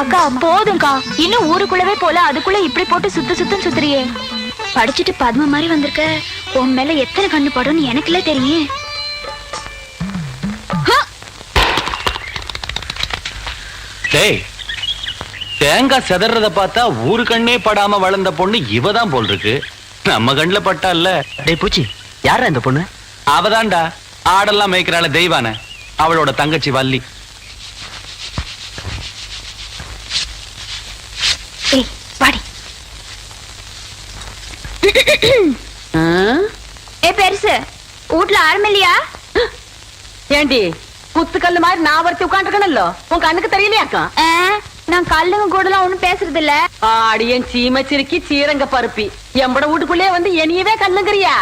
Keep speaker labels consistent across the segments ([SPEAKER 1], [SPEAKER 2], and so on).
[SPEAKER 1] அக்கா போதும்க்கா. இன்னும் ஊருக்குள்ளவே போல அதுக்குள்ள இப்படி போட்டு சுத்து சுத்தம் சுத்துறியே. படிச்சுட்டு பத்ம மாதிரி வந்திருக்க. உன் மேல எத்தனை கண்ணு படும்னு எனக்குல தெரியும்.
[SPEAKER 2] டேய் தேங்காய் செதறத பார்த்தா ஊரு கண்ணே படாம வளர்ந்த பொண்ணு இவ தான் போல் இருக்கு. நம்ம கண்ணுல பட்டா இல்ல
[SPEAKER 3] டேய் பூச்சி யாரா இந்த பொண்ணு?
[SPEAKER 2] அவதான்டா ஆடெல்லாம் மேய்க்கிறாள தெய்வான. அவளோட தங்கச்சி வள்ளி.
[SPEAKER 1] ஏ பெருசு. வீட்ல ஆரம்பம் இல்லையா?
[SPEAKER 4] ஏண்டி குத்துக்கல்லு மாதிரி நான் ஒருத்தி உட்காந்துருக்கணும்ல உன் கண்ணுக்கு தெரியலையாக்கா
[SPEAKER 1] நான் கல்லுங்க கூடலாம் ஒண்ணும் பேசுறது இல்ல
[SPEAKER 4] ஆடியன் சீமச்சிருக்கி சீரங்க பருப்பி. எம்பட வீட்டுக்குள்ளே வந்து என்னையவே கல்லுங்கிறியா?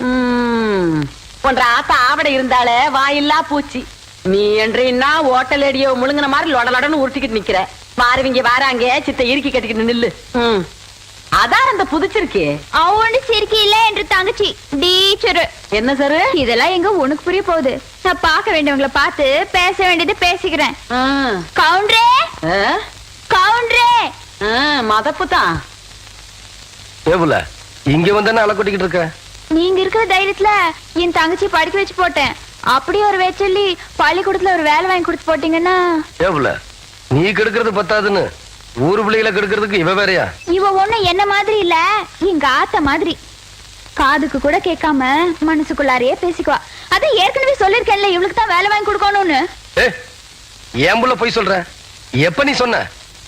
[SPEAKER 4] ம், உன்ற ஆத்தா ஆவட இருந்தாலே வாயில்லா பூச்சி. நீ என்றா ஓட்டல் அடியோ முழுங்கின மாதிரி லொடலொடன்னு உருட்டிக்கிட்டு நிக்கிற. மாறுவிங்க வாராங்க சித்த இறுக்கி கட்டிக்கிட்டு நில்லு. அதான் அந்த புதிச்சிருக்கே.
[SPEAKER 1] அவனு சிரிக்கி இல்ல என்று தங்கச்சி. டீச்சரு
[SPEAKER 4] என்ன சாரு
[SPEAKER 1] இதெல்லாம் எங்க உனக்கு புரிய போகுது. நான் பார்க்க வேண்டியவங்கள பார்த்து பேச வேண்டியது பேசிக்கிறேன். கவுண்டரே! கவுண்டரே!
[SPEAKER 4] மதப்பு தான்.
[SPEAKER 5] இங்க வந்தானே அலை கொட்டிக்கிட்டு இருக்க?
[SPEAKER 1] நீங்க இருக்கிற தைரியத்துல என் தங்கச்சி படிக்க வச்சு போட்டேன். அப்படியே ஒரு வேச்சொல்லி பள்ளிக்கூடத்துல ஒரு வேலை வாங்கி கொடுத்து போட்டீங்கன்னா.
[SPEAKER 5] ஏபுல நீ கெடுக்கிறது பத்தாதுன்னு. ஊரு பிள்ளைகளை கெடுக்கிறதுக்கு இவ வேறயா?
[SPEAKER 1] இவ ஒண்ணு என்ன மாதிரி இல்ல எங்க ஆத்த மாதிரி. காதுக்கு கூட கேட்காம மனசுக்குள்ளாரையே பேசிக்குவா. அதான் ஏற்கனவே சொல்லிருக்கேன்ல இவளுக்கு தான் வேலை வாங்கி கொடுக்கணும்னு.
[SPEAKER 5] ஏ ஏன் புள்ள போய் சொல்ற? எப்ப நீ சொன்ன?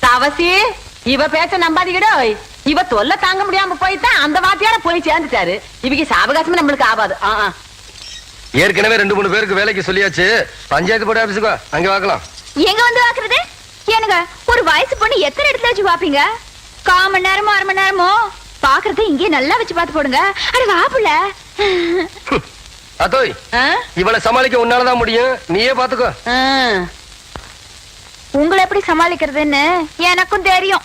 [SPEAKER 4] தவசி இவ பேச்ச நம்பாதீங்கடோ. இவ தொல்லை தாங்க முடியாம போய்தான் அந்த வாத்தியார போய் சேர்ந்துட்டாரு. இவங்க சாவகாசமே நம்மளுக்கு ஆகாது ஆ, ஆ.
[SPEAKER 5] ஏற்கனவே ரெண்டு மூணு பேருக்கு வேலைக்கு சொல்லியாச்சு. பஞ்சாயத்து போர்டு ஆபீஸுக்கு அங்க பார்க்கலாம்
[SPEAKER 1] எங்க வந்து பாக்குறது எனக்கு ஒரு வயசு பொண்ணு எத்தனை இடத்துல வச்சு பாப்பீங்க கால் மணி நேரமோ அரை மணி நேரமோ? பாக்குறத இங்கே நல்லா வச்சு பார்த்து போடுங்க. அட வாப்புல.
[SPEAKER 5] அத்தோய்? இவளை சமாளிக்க உன்னாலதான் முடியும். நீயே பாத்துக்கோ.
[SPEAKER 1] உங்களை எப்படி சமாளிக்கிறதுன்னு எனக்கும் தெரியும்.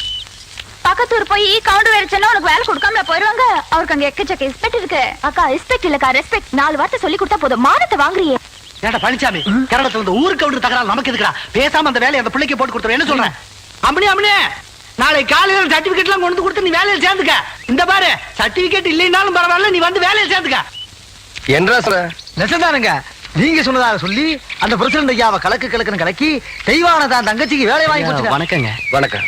[SPEAKER 1] பக்கத்தூர் போய் கவுண்டர் வேலைச்செல்லாம் உனக்கு வேலை கொடுக்காம போயிருவாங்க. அவருக்கு அங்க எக்கச்சக்க ரெஸ்பெக்ட் இருக்கு. அக்கா ரெஸ்பெக்ட் இல்லக்கா ரெஸ்பெக்ட் நாலு வார்த்தை சொல்லி கொடுத்தா போதும். மானத்தை வாங்குறியே.
[SPEAKER 3] ஏடா பழனிசாமி கரடத்துல வந்து ஊருக்கு கவுண்டர் தகராறு நமக்கு எதுக்குடா? பேசாம அந்த வேலையை அந்த பிள்ளைக்கு போட்டு கொடுத்துரு. என்ன சொல்றேன் அம்மனி அம்மனி நாளை காலையில சர்டிபிகேட் எல்லாம் கொண்டு கொடுத்து நீ வேலையில சேர்ந்துக்க. இந்த பாரு சர்டிபிகேட் இல்லைனாலும் பரவாயில்ல நீ வந்து வேலையில சேர்ந்துக்க.
[SPEAKER 5] என்றா சொல்ற?
[SPEAKER 6] நெசந்தானுங்க நீங்க சொன்னதாக சொல்லி அந்த பிரசிடண்ட் ஐயாவை கலக்கு கலக்குன்னு கலக்கி தெய்வான தான் தங்கச்சிக்கு வேலை வாங்கி.
[SPEAKER 3] வணக்கங்க.
[SPEAKER 5] வணக்கம்.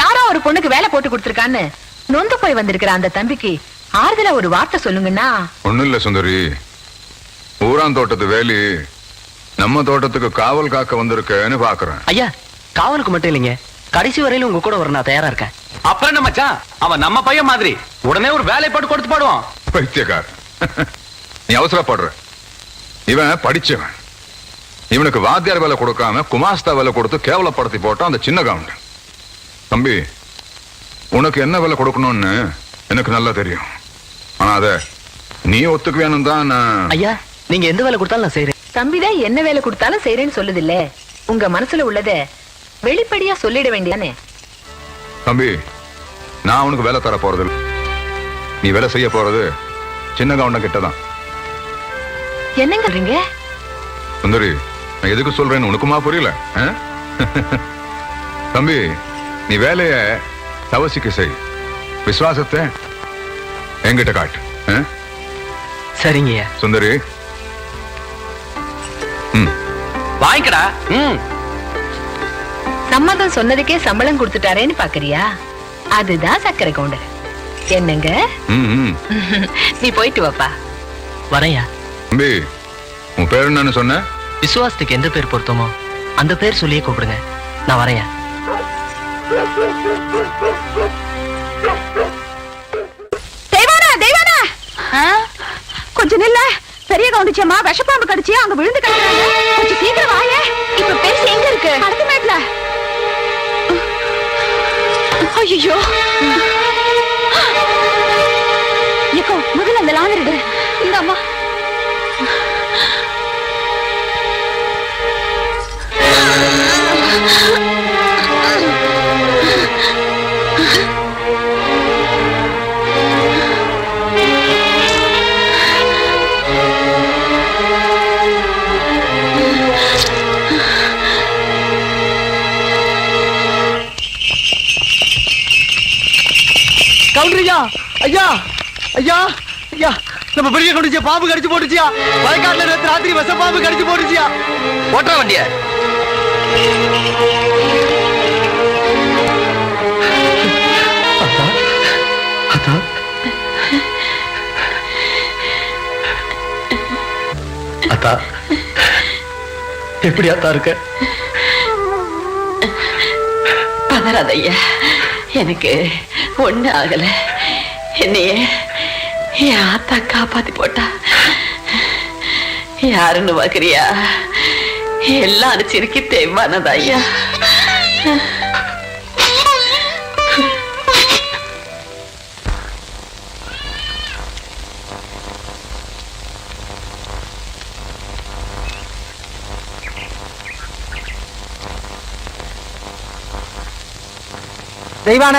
[SPEAKER 4] யாரோ ஒரு பொண்ணுக்கு வேலை போட்டு கொடுத்துருக்கான்னு நொந்து போய் வந்திருக்கிற அந்த தம்பிக்கு ஆறுதலா ஒரு வார்த்தை சொல்லுங்கன்னா?
[SPEAKER 7] ஒண்ணும் இல்ல சுந்தரி. ஊரான் தோட்டத்து வேலி நம்ம தோட்டத்துக்கு காவல் காக்க வந்திருக்கேன்னு பாக்குறேன்.
[SPEAKER 3] ஐயா காவலுக்கு மட்டும் இல்லைங்க. கடைசி வரையில உங்க கூட வர நான் தயாரா இருக்கேன்.
[SPEAKER 2] அப்புறம் என்ன மச்சான்? அவன் நம்ம பையன் மாதிரி. உடனே ஒரு வேலை போட்டு கொடுத்து போடுவான்.
[SPEAKER 7] பைத்தியக்கார் நீ அவசரப்படுற. இவன் படிச்சவன். இவனுக்கு வாத்தியார் வேலை கொடுக்காம குமாஸ்தா வேலை கொடுத்து கேவலப்படுத்தி போட்டான் அந்த சின்ன கவுண்ட் தம்பி உனக்கு என்ன வேலை கொடுக்கணும்னு எனக்கு நல்லா தெரியும். ஆனா அத நீ ஒத்துக்குவேணும் தான் நான்
[SPEAKER 3] ஐயா நீங்க எந்த வேலை கொடுத்தாலும் நான் செய்யறேன்
[SPEAKER 4] தம்பிதான் என்ன வேலை கொடுத்தாலும் செய்யறேன்னு சொல்லுது இல்ல உங்க மனசுல உள்ளத வெளிப்படையா சொல்லிட வேண்டியதானே?
[SPEAKER 7] தம்பி நான் உனக்கு வேலை தர போறது இல்ல. நீ வேலை செய்ய போறது சின்ன கவுண்டம் கிட்டதான்.
[SPEAKER 1] என்னங்க
[SPEAKER 7] சுந்தரி நான் எதுக்கு சொல்றேன்னு உனக்குமா புரியல ஆ? தம்பி நீ வேலைய தவசிக்கு செய். விசுவாசத்தை என்கிட்ட காட்டு?
[SPEAKER 6] சரிங்க
[SPEAKER 7] சுந்தரி.
[SPEAKER 2] வாங்கிக்கடா. ம்.
[SPEAKER 8] சம்மதம் சொன்னதுக்கே சம்பளம் கொடுத்துட்டாரேன்னு பாக்குறியா? அதுதான் சக்கரை கவுண்டர். என்னங்க? நீ போயிட்டு வாப்பா.
[SPEAKER 9] வரையா
[SPEAKER 7] தம்பி உன் பேர் என்னன்னு சொன்ன?
[SPEAKER 9] விசுவாசத்துக்கு எந்த பேர் பொருத்தமோ அந்த பேர் சொல்லியே கூப்பிடுங்க. நான் வரையா
[SPEAKER 1] தெய்வானா தெய்வானா கொஞ்சம் நில்ல. பெரிய கவுண்டிச்சம்மா விஷப்பாம்பு கடிச்சு அங்க விழுந்து கிடக்குறாங்க. கொஞ்சம் சீக்கிரம் வாயே. இப்ப பேசி எங்க இருக்கு? அடுத்த மேட்ல. ஐயோ ஏக்கோ முதல்ல அந்த லாந்தர் இந்த அம்மா.
[SPEAKER 6] கவுண்டரியா ஐயா ஐயா ஐயா நம்ம பெரிய கவுண்டிச்சியா பாம்பு கடிச்சு போட்டுச்சியா? வயக்காட்டுல நேத்து ராத்திரி விஷ பாம்பு கடிச்சு போட்டுச்சியா?
[SPEAKER 5] ஓட்டுற வண்டிய. அத்தா எப்படி அத்தா இருக்க?
[SPEAKER 10] பதறாத ஐயா எனக்கு ஒண்ணு ஆகல. என்னைய என் ஆத்தா காப்பாத்தி போட்டா. யாருன்னு பாக்குறியா? எல்லாம் அடிச்சிருக்கி தேவானதா ஐயா?
[SPEAKER 6] தெய்வான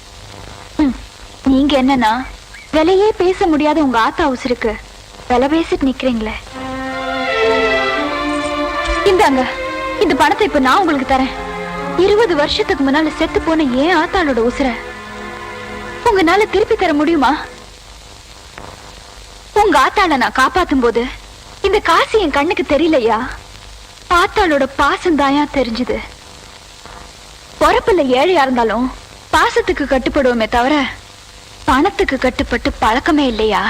[SPEAKER 1] நீங்க என்னன்னா விலையே பேச முடியாத உங்க ஆத்தா உசுருக்கு விலை பேசிட்டு நிக்கிறீங்களே. இந்தாங்க இந்த பணத்தை இப்ப நான் உங்களுக்கு தரேன். இருபது வருஷத்துக்கு முன்னால செத்து போன ஏன் ஆத்தாளோட உசுர. உங்களால திருப்பி தர முடியுமா? உங்க ஆத்தாள நான் காப்பாத்தும் போது இந்த காசு என் கண்ணுக்கு தெரியலையா? ஆத்தாளோட பாசம் தாயா தெரிஞ்சது. பொறப்புல ஏழையா இருந்தாலும் பாசத்துக்கு கட்டுப்படுவோமே தவிர பணத்துக்கு கட்டுப்பட்டு பழக்கமே இல்லையா?